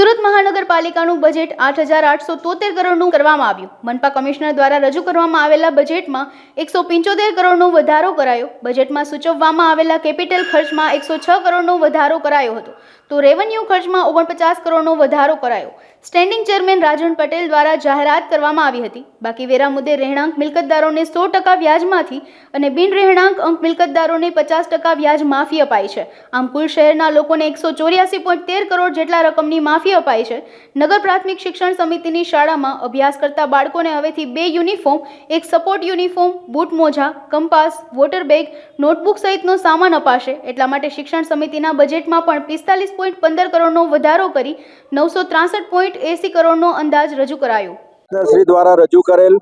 Surat મહાનગરપાલિકાનું budget આઠ હજાર આઠસો તોતેર કરોડનું કરવામાં આવ્યું. મનપા કમિશનર દ્વારા રજૂ કરવામાં આવેલા બજેટમાં એકસો પંચોતેર કરોડનો વધારો કરાયો. બજેટમાં સૂચવવામાં આવેલા કેપિટલ ખર્ચમાં એકસો છ કરોડનો વધારો કરાયો હતો. તો રેવન્યુ ખર્ચમાં ઓગણપચાસ કરોડનો વધારો કરાયો. સ્ટેન્ડિંગ ચેરમેન રાજન પટેલ દ્વારા જાહેરાત કરવામાં આવી હતી. બાકી વેરા મુદ્દે રહેણાંક મિલકતદારોને સો ટકા વ્યાજમાંથી અને બિન રહેણાંક અંક મિલકતદારોને પચાસ ટકા વ્યાજ માફી અપાઈ છે. આમ કુલ શહેરના લોકોને એકસો ચોર્યાસી પોઈન્ટ તેર કરોડ જેટલા રકમની માફી અપાઈ છે. નગર પ્રાથમિક શિક્ષણ સમિતિની શાળામાં અભ્યાસ કરતા બાળકોને હવેથી બે યુનિફોર્મ, એક સપોર્ટ યુનિફોર્મ, બૂટ મોજા, કંપાસ, વોટર બેગ, નોટબુક સહિતનો સામાન અપાશે. એટલા માટે શિક્ષણ સમિતિના બજેટમાં પણ પિસ્તાલીસ પોઈન્ટ પંદર કરોડનો વધારો કરી નવસો ત્રાસઠ પોઈન્ટ એસી કરોડનો અંદાજ રજૂ કરાયો. શ્રી દ્વારા રજૂ કરેલ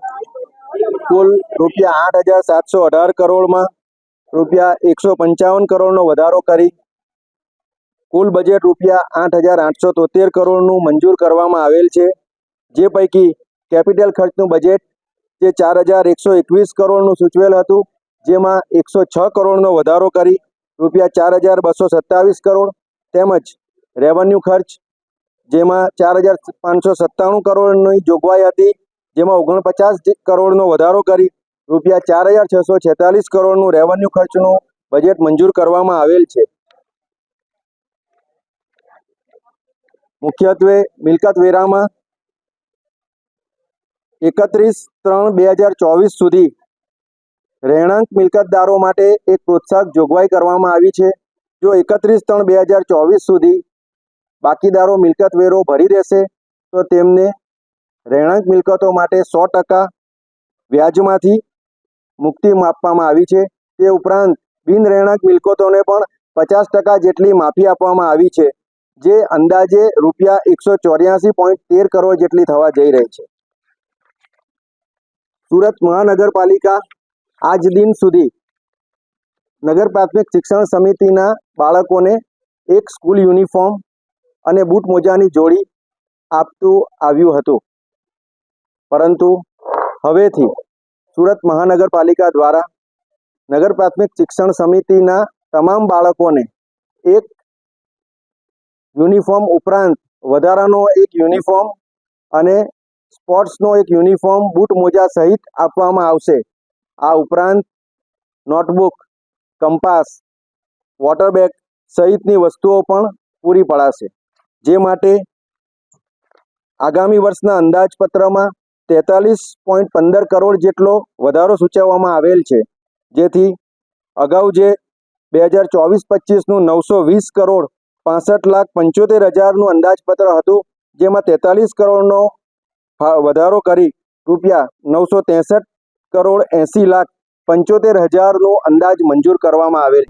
કુલ રૂપિયા આઠ હજાર સાતસો અઢાર કરોડમાં રૂપિયા એકસો પંચાવન કરોડનો વધારો કરી કુલ બજેટ રૂપિયા આઠ હજાર આઠસો તોતેર કરોડનું મંજૂર કરવામાં આવેલ છે. જે પૈકી કેપિટલ ખર્ચનું બજેટ જે ચાર હજાર એકસો એકવીસ કરોડનું સૂચવેલ હતું, જેમાં એકસો છ કરોડનો વધારો કરી, રૂપિયા ચાર હજાર બસો સત્તાવીસ કરોડ તેમજ રેવન્યુ ખર્ચ, જેમાં ચાર હજાર પાંચસો સત્તાણું કરોડની જોગવાઈ હતી, જેમાં ઓગણપચાસ કરોડનો વધારો કરી, રૂપિયા ચાર હજાર છસો છેતાલીસ કરોડનું રેવન્યુ ખર્ચનું બજેટ મંજૂર કરવામાં આવેલ છે. મુખ્યત્વે મિલકત વેરામાં એકત્રીસ ત્રણ બે હજાર ચોવીસ સુધી રહેણાંક મિલકતદારો માટે એક પ્રોત્સાહક જોગવાઈ કરવામાં આવી છે. જો એકત્રીસ ત્રણ બે હજાર ચોવીસ સુધી બાકીદારો મિલકત વેરો ભરી દેશે, તો તેમને રહેણાંક મિલકતો માટે સો ટકા વ્યાજમાંથી મુક્તિ આપવામાં આવી છે. તે ઉપરાંત બિન રહેણાંક મિલકતોને પણ પચાસ ટકા જેટલી માફી આપવામાં આવી છે. જે અંદાજે રૂપિયા એકસો ચોર્યાસી પોઈન્ટ તેર કરોડ જેટલી થવા જઈ રહી છે. સુરત મહાનગરપાલિકા આજ દિન સુધી નગર પ્રાથમિક શિક્ષણ સમિતિના બાળકોને એક સ્કૂલ યુનિફોર્મ અને બૂટ મોજાની જોડી આપતું આવ્યું હતું. પરંતુ હવેથી સુરત મહાનગરપાલિકા દ્વારા નગર પ્રાથમિક શિક્ષણ સમિતિના તમામ બાળકોને એક યુનિફોર્મ ઉપરાંત વધારાનો એક યુનિફોર્મ અને સ્પોર્ટ્સનો એક યુનિફોર્મ બૂટ મોજા સહિત આપવામાં આવશે. આ ઉપરાંત નોટબુક, કંપાસ વોટર બેગ સહિતની વસ્તુઓ પણ પૂરી પડાશે. જે માટે આગામી વર્ષના અંદાજપત્રમાં તેતાલીસ પોઈન્ટ પંદર કરોડ જેટલો વધારો સૂચવવામાં આવેલ છે. જેથી અગાઉ જે બે હજાર ચોવીસ પચીસનું નવસો વીસ કરોડ પાસઠ લાખ પંચોતેર હજારનું અંદાજપત્ર હતું, જેમાં તેતાલીસ કરોડનો વધારો કરી, રૂપિયા નવસો કરોડ એંસી લાખ પંચોતેર હજારનો અંદાજ મંજૂર કરવામાં આવેલ.